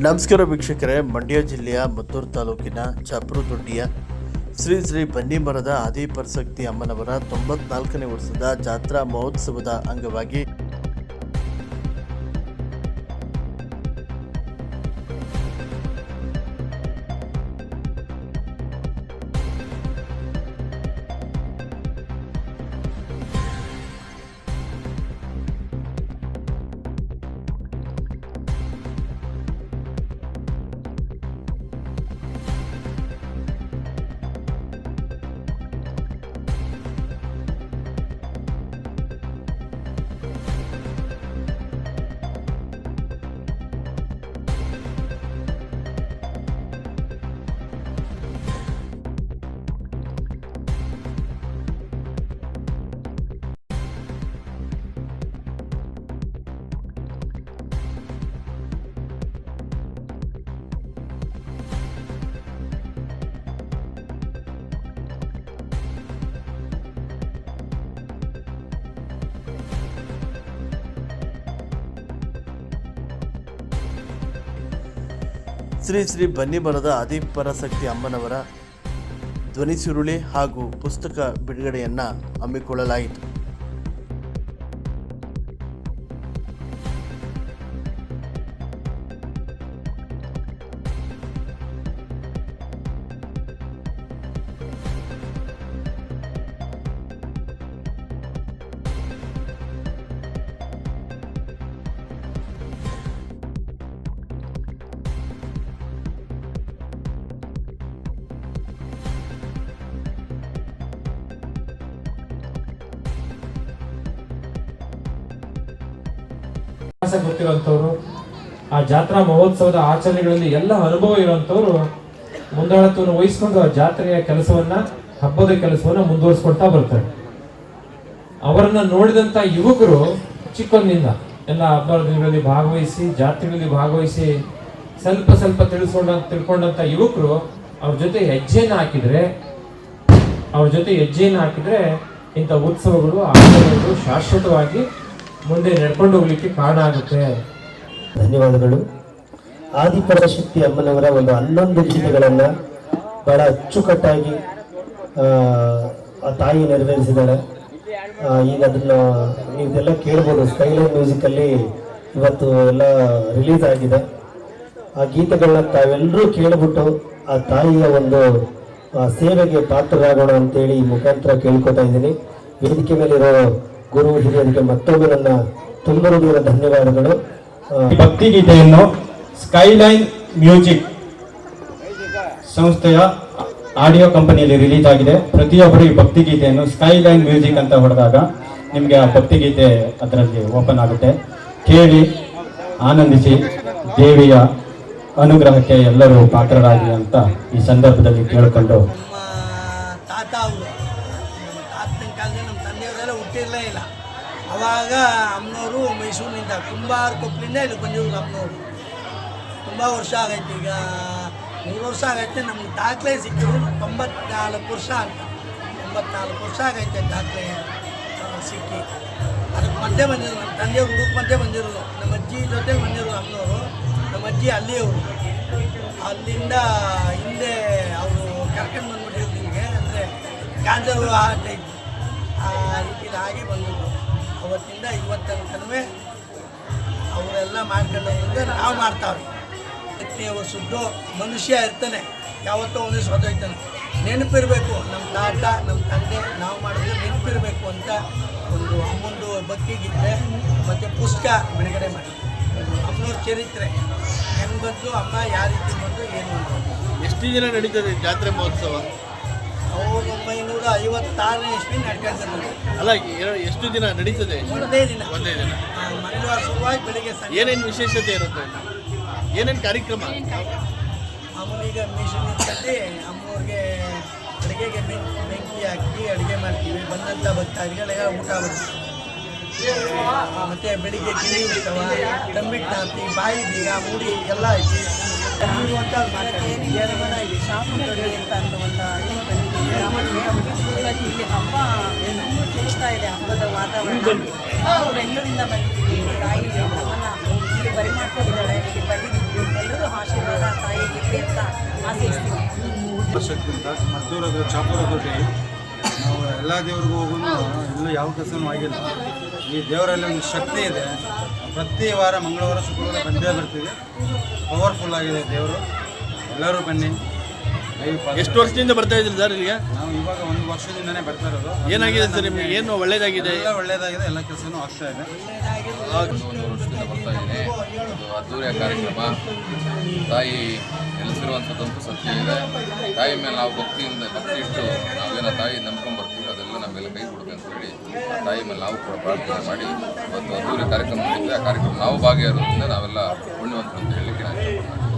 ನಮಸ್ಕಾರ ವೀಕ್ಷಕರೇ, ಮಂಡ್ಯ ಜಿಲ್ಲೆಯ ಮದ್ದೂರು ತಾಲೂಕಿನ ಚಪ್ರದೊಡ್ಡಿಯ ಶ್ರೀ ಶ್ರೀ ಬನ್ನಿಮರದ ಆದಿಪರಶಕ್ತಿ ಅಮ್ಮನವರ ತೊಂಬತ್ನಾಲ್ಕನೇ ವರ್ಷದ ಜಾತ್ರಾ ಮಹೋತ್ಸವದ ಅಂಗವಾಗಿ ಶ್ರೀ ಶ್ರೀ ಬನ್ನಿಮರದ ಆದಿಪರಶಕ್ತಿ ಅಮ್ಮನವರ ಧ್ವನಿ ಸುರುಳಿ ಹಾಗೂ ಪುಸ್ತಕ ಬಿಡುಗಡೆಯನ್ನು ಹಮ್ಮಿಕೊಳ್ಳಲಾಯಿತು. ಇತಿಹಾಸ ಆ ಜಾತ್ರಾ ಮಹೋತ್ಸವದ ಆಚರಣೆಗಳಲ್ಲಿ ಎಲ್ಲ ಅನುಭವ ಇರುವಂತವ್ರು ಮುಂದಾಳತ್ವವನ್ನು ವಹಿಸ್ಕೊಂಡು ಆ ಜಾತ್ರೆಯ ಕೆಲಸವನ್ನ, ಹಬ್ಬದ ಕೆಲಸವನ್ನ ಮುಂದುವರಿಸ್ಕೊಳ್ತಾ ಬರ್ತಾರೆ. ಅವರನ್ನ ನೋಡಿದಂತ ಯುವಕರು ಚಿಕ್ಕಂದಿನಿಂದ ಎಲ್ಲ ಹಬ್ಬದ ದಿನಗಳಲ್ಲಿ ಭಾಗವಹಿಸಿ, ಜಾತ್ರೆಗಳಲ್ಲಿ ಭಾಗವಹಿಸಿ ಸ್ವಲ್ಪ ಸ್ವಲ್ಪ ತಿಳಿಸ್ಕೊಂಡ, ತಿಳ್ಕೊಂಡಂತ ಯುವಕರು ಅವ್ರ ಜೊತೆ ಹೆಜ್ಜೆಯನ್ನು ಹಾಕಿದ್ರೆ, ಅವ್ರ ಜೊತೆ ಹೆಜ್ಜೆಯನ್ನು ಹಾಕಿದ್ರೆ ಇಂಥ ಉತ್ಸವಗಳು, ಆಚರಣೆಗಳು ಶಾಶ್ವತವಾಗಿ ಮುಂದೆ ನಡ್ಕೊಂಡು ಹೋಗ್ಲಿಕ್ಕೆ ಕಾರಣ ಆಗುತ್ತೆ. ಧನ್ಯವಾದಗಳು. ಆದಿಪರಶಕ್ತಿ ಅಮ್ಮನವರ ಒಂದು ಹನ್ನೊಂದು ಗೀತೆಗಳನ್ನು ಬಹಳ ಅಚ್ಚುಕಟ್ಟಾಗಿ ಆ, ತಾಯಿ ನೆರವೇರಿಸಿದ್ದಾರೆ. ಈಗ ಅದನ್ನು ನೀವೆಲ್ಲ ಕೇಳ್ಬೋದು. ಸ್ಕೈಲೈನ್ ಮ್ಯೂಸಿಕಲ್ಲಿ ಇವತ್ತು ಎಲ್ಲ ರಿಲೀಸ್ ಆಗಿದೆ. ಆ ಗೀತೆಗಳನ್ನ ತಾವೆಲ್ಲರೂ ಕೇಳಿಬಿಟ್ಟು ಆ ತಾಯಿಯ ಒಂದು ಸೇವೆಗೆ ಪಾತ್ರರಾಗೋಣ ಅಂತೇಳಿ ಈ ಮುಖಾಂತರ ಕೇಳ್ಕೊತಾ ಇದ್ದೀನಿ. ವೇದಿಕೆ ಮೇಲಿರೋ ಗುರು ಹಿರಿಯರಿಗೆ ಮತ್ತೊಮ್ಮೆ ನನ್ನ ತುಂಬ ಹೃದಯದ ಧನ್ಯವಾದಗಳು. ಆ, ಭಕ್ತಿ ಗೀತೆಯನ್ನು ಸ್ಕೈಲೈನ್ ಮ್ಯೂಸಿಕ್ ಸಂಸ್ಥೆಯ ಆಡಿಯೋ ಕಂಪನಿಯಲ್ಲಿ ರಿಲೀಸ್ ಆಗಿದೆ. ಪ್ರತಿಯೊಬ್ಬರು ಈ ಭಕ್ತಿ ಗೀತೆಯನ್ನು ಸ್ಕೈಲೈನ್ ಮ್ಯೂಸಿಕ್ ಅಂತ ಹೊಡೆದಾಗ ನಿಮಗೆ ಆ ಭಕ್ತಿ ಗೀತೆ ಅದರಲ್ಲಿ ಓಪನ್ ಆಗುತ್ತೆ. ಕೇಳಿ ಆನಂದಿಸಿ ದೇವಿಯ ಅನುಗ್ರಹಕ್ಕೆ ಎಲ್ಲರೂ ಪಾತ್ರರಾಗಿ ಅಂತ ಈ ಸಂದರ್ಭದಲ್ಲಿ ಕೇಳಿಕೊಂಡು. ಹುಟ್ಟಿರಲೇ ಇಲ್ಲ. ಅವಾಗ ಅಮ್ಮನವರು ಮೈಸೂರಿನಿಂದ ಕುಂಬಾರ ಕೊಪ್ಪಲಿಂದ ಇಲ್ಲಿ ಬಂದಿರೋದು ಅಮ್ಮನವರು ತುಂಬ ವರ್ಷ ಆಗೈತೆ. ಈಗ ಮೂರು ವರ್ಷ ಆಗೈತೆ ನಮ್ಗೆ ದಾಖಲೆ ಸಿಕ್ಕಿದ್ರು ತೊಂಬತ್ನಾಲ್ಕು ವರ್ಷ ಅಂತ. ತೊಂಬತ್ನಾಲ್ಕು ವರ್ಷ ಆಗೈತೆ ದಾಖಲೆ ಸಿಕ್ಕಿ. ಅದಕ್ಕೆ ಮಧ್ಯೆ ಬಂದಿರೋದು ನಮ್ಮ ತಂದೆಯವ್ರು ಹುಡುಗ ಮಧ್ಯೆ ಬಂದಿರೋದು. ನಮ್ಮ ಅಜ್ಜಿ ಜೊತೆ ಬಂದಿರೋದು ಅಮ್ಮನವರು ನಮ್ಮ ಅಜ್ಜಿ ಅಲ್ಲಿಯವರು. ಅಲ್ಲಿಂದ ಹಿಂದೆ ಅವರು ಕರ್ಕೊಂಡು ಬಂದ್ಬಿಟ್ಟಿದ್ರು ನಿಮಗೆ. ಅಂದರೆ ಕ್ಯಾನ್ಸರ್ ಆ ಟೈಪ್ ಆ ಬಂದಿದ್ದು. ಅವತ್ತಿಂದ ಇವತ್ತಿನ ಅವರೆಲ್ಲ ಮಾಡ್ಕೊಂಡವ್ರಿಂದ ನಾವು ಮಾಡ್ತಾವ್ರಿ. ಹತ್ತನೇ ಸುದ್ದು ಮನುಷ್ಯ ಇರ್ತಾನೆ. ಯಾವತ್ತೋ ಒಂದೇ ಇರ್ತಾನೆ ನೆನಪಿರಬೇಕು ನಮ್ಮ ತಾತ ನಮ್ಮ ತಂದೆ, ನಾವು ಮಾಡಿದ್ರೆ ನೆನಪಿರಬೇಕು ಅಂತ ಒಂದು ಅಮ್ಮೊಂದು ಗೀತೆ ಮತ್ತು ಪುಸ್ತಕ ಬಿಡುಗಡೆ ಮಾಡಿ ಅಮ್ಮನವ್ರ ಚರಿತ್ರೆ. ಹೆಂಗೆ ಬಂದು ಅಮ್ಮ ಯಾವ ರೀತಿ ಬಂದು ಏನು ಎಷ್ಟು ದಿನ ನಡೀತದೆ ಜಾತ್ರೆ ಮಹೋತ್ಸವ? ಸಾವಿರದ ಒಂಬೈನೂರ ಐವತ್ತಾರನೇ ಇಸ್ವಿ ನಡ್ಕೊಂಡು ಅಲ್ಲ ಎರಡು ಎಷ್ಟು ದಿನ ನಡೀತದೆ? ಒಂದೇ ದಿನ. ಒಂದೇ ದಿನ. ಮಂಗಳವಾರ ಶುರುವಾಗಿ ಬೆಳಿಗ್ಗೆ ಸಂಜೆ. ಏನೇನು ವಿಶೇಷತೆ ಇರುತ್ತೆ? ಏನೇನು ಕಾರ್ಯಕ್ರಮ? ಈಗ ಮಿಷನ್ ಇರ್ತದೆ ಅಮ್ಮವ್ರಿಗೆ ಅಡುಗೆಗೆ ಬೆಂಕಿ ಬೆಂಕಿ ಹಾಕಿ ಅಡುಗೆ ಮಾಡ್ತೀವಿ. ಬಂದಂಥ ಭಕ್ತಾದಿಗಳಿಗೆಲ್ಲ ಊಟ ಬಡಿಸ್ತೀವಿ ಮತ್ತು ಬೆಳಿಗ್ಗೆ ಗಿಳಿ ಉತ್ಸವ ತಂಬಿಟ್ಟು ಹಾಕಿ ಬಾಯಿ ಬೀಗ ಮುಡಿ ಎಲ್ಲ ಐತಿ. ಅಂತ ಮಾಡ್ತೀವಿ ಶಾಪುರದೊಡೆ ಅಂತ ಒಂದು ಹಳ್ಳಿ ಹಬ್ಬ ತಿಳಿಸ್ತಾ ಇದೆ ಹಬ್ಬದ ವಾತಾವರಣ ಬಂದಿದ್ದೀವಿ ತಾಯಿ ತಾಯಿಗಿರಲಿ ಅಂತ ವರ್ಷಕ್ಕಿಂತ ಮದ್ದೂರ ಚಾಪುರ ನಾವು ಎಲ್ಲ ದೇವ್ರಿಗೂ ಹೋಗೂ ಇನ್ನೂ ಯಾವ ಕೆಲಸನೂ ಆಗಿಲ್ಲ. ಈ ದೇವರಲ್ಲಿ ಒಂದು ಶಕ್ತಿ ಇದೆ. ಪ್ರತಿ ವಾರ ಮಂಗಳವಾರ ಶುಕ್ರವಾರ ಬಂದೇ ಬರ್ತೀವಿ. ಪವರ್ಫುಲ್ ಆಗಿದೆ ದೇವರು. ಎಲ್ಲರೂ ಬನ್ನಿ. ಎಷ್ಟು ವರ್ಷದಿಂದ ಬರ್ತಾ ಇದ್ರಿ ಸರ್ ಇಲ್ಲಿಗೆ? ನಾವು ಇವಾಗ ಒಂದು ವರ್ಷದಿಂದನೇ ಬರ್ತಾ ಇರೋದು. ಏನಾಗಿದೆ ಸರ್ ನಿಮಗೆ? ಏನು ಒಳ್ಳೇದಾಗಿದೆ? ಎಲ್ಲ ಒಳ್ಳೇದಾಗಿದೆ ಎಲ್ಲ ಕೆಲಸನೂ ಆಗ್ತಾ ಇದೆ. ಒಂದು ವರ್ಷದಿಂದ ಬರ್ತಾ ಇದ್ದೀನಿ ಒಂದು ಅದ್ದೂರಿಯ ಕಾರ್ಯಕ್ರಮ. ತಾಯಿ ನೆಲೆಸಿರುವಂಥದ್ದಂತೂ ಸತ್ಯ ಇದೆ. ತಾಯಿ ಮೇಲೆ ನಾವು ಭಕ್ತಿಯಿಂದ ಭಕ್ತಿ ಇಟ್ಟು ನಾವೇನೋ ತಾಯಿ ನಂಬ್ಕೊಂಡು ಬರ್ತೀವಿ ಅದೆಲ್ಲ ನಮ್ಮೆಲ್ಲ ಕೈ ಕೊಡಬೇಕು ಅಂತ ಹೇಳಿ ತಾಯಿ ಮೇಲೆ ನಾವು ಕೂಡ ಪ್ರಾರ್ಥನೆ ಮಾಡಿ ಇವತ್ತು ಅದ್ದೂರಿ ಕಾರ್ಯಕ್ರಮ ನಡೀತಿದೆ ಆ ಕಾರ್ಯಕ್ರಮ ನಾವು ಭಾಗಿಯಾಗಿರೋದ್ರಿಂದ ನಾವೆಲ್ಲ ಪುಣ್ಯವಂತರು ಅಂತ ಹೇಳಲಿಕ್ಕೆ ನಾನು ಇಷ್ಟಪಡ್ತೀನಿ.